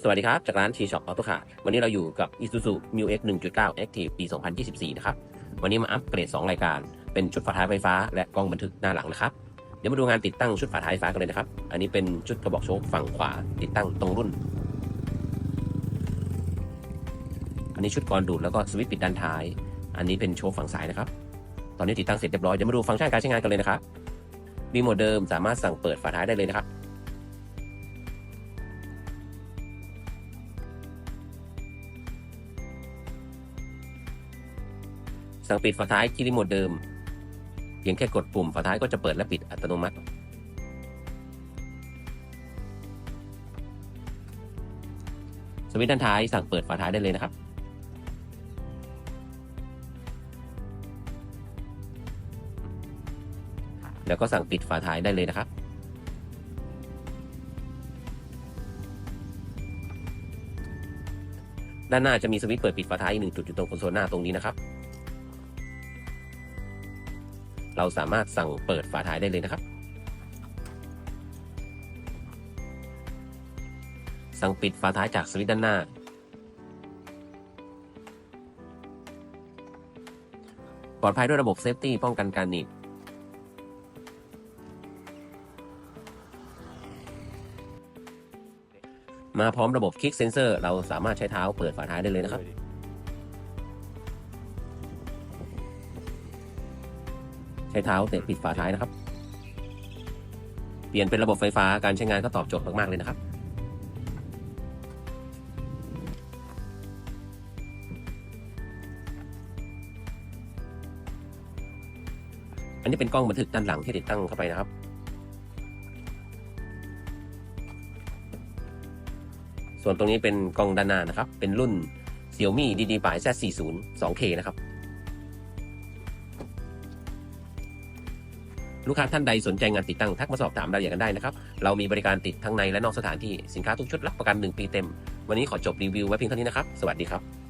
สวัสดีครับ จากร้าน T Shop Auto Car วันนี้เราอยู่กับ Isuzu Mu X 1.9 Active ปี 2024 นะครับ วันนี้มาอัปเกรด 2 รายการ เป็นชุดฝาท้ายไฟฟ้า และกล้องบันทึกหน้าหลังนะครับ เดี๋ยวมาดูงานติดตั้งชุดฝาท้ายไฟฟ้ากันเลยนะครับ อันนี้เป็นชุดกระบอกโชคฝั่งขวาติดตั้งตรงรุ่น อันนี้ชุดกรอนดูดแล้วก็สวิตช์ปิดด้านท้าย อันนี้เป็นโชคฝั่งซ้ายนะครับ ตอนนี้ติดตั้งเสร็จเรียบร้อย เดี๋ยวมาดูฟังก์ชันการใช้งานกันเลยนะครับรีโมทเดิมสามารถสั่งเปิดฝาท้ายได้เลยนะครับ สั่งปิดฝาท้ายที่รีโมทเดิม เพียงแค่กดปุ่มฝาท้ายก็จะเปิดและปิดอัตโนมัติ สวิตช์ด้านท้ายสั่งเปิดฝาท้ายได้เลยนะครับ แล้วก็สั่งปิดฝาท้ายได้เลยนะครับด้านหน้าจะมีสวิตช์เปิดปิดฝาท้ายอีกหนึ่งจุดอยู่ตรงคอนโซลหน้าตรงนี้นะครับ เราสามารถสั่งเปิดฝาท้ายได้เลยนะครับ สั่งปิดฝาท้ายจากสวิตช์ด้านหน้า ปลอดภัยด้วยระบบเซฟตี้ป้องกันการหนีบมาพร้อมระบบคลิกเซนเซอร์ เราสามารถใช้เท้าเปิดฝาท้ายได้เลยนะครับ ใช้เท้าเตะปิดฝาท้ายนะครับ เปลี่ยนเป็นระบบไฟฟ้าการใช้งานก็ตอบโจทย์มาก ๆ เลยนะครับอันนี้เป็นกล้องบันทึกด้านหลังที่ติดตั้งเข้าไปนะครับ ส่วนตรงนี้เป็นกล้องด้านหน้านะครับ เป็นรุ่น Xiaomi DD ปลาย Z40 2K นะครับ ลูกค้าท่านใดสนใจงานติดตั้งทักมาสอบถามรายละเอียดกันได้นะครับ เรามีบริการติดทั้งในและนอกสถานที่สินค้าทุกชุดรับประกัน 1 ปีเต็ม วันนี้ขอจบรีวิวไว้เพียงเท่านี้นะครับ สวัสดีครับ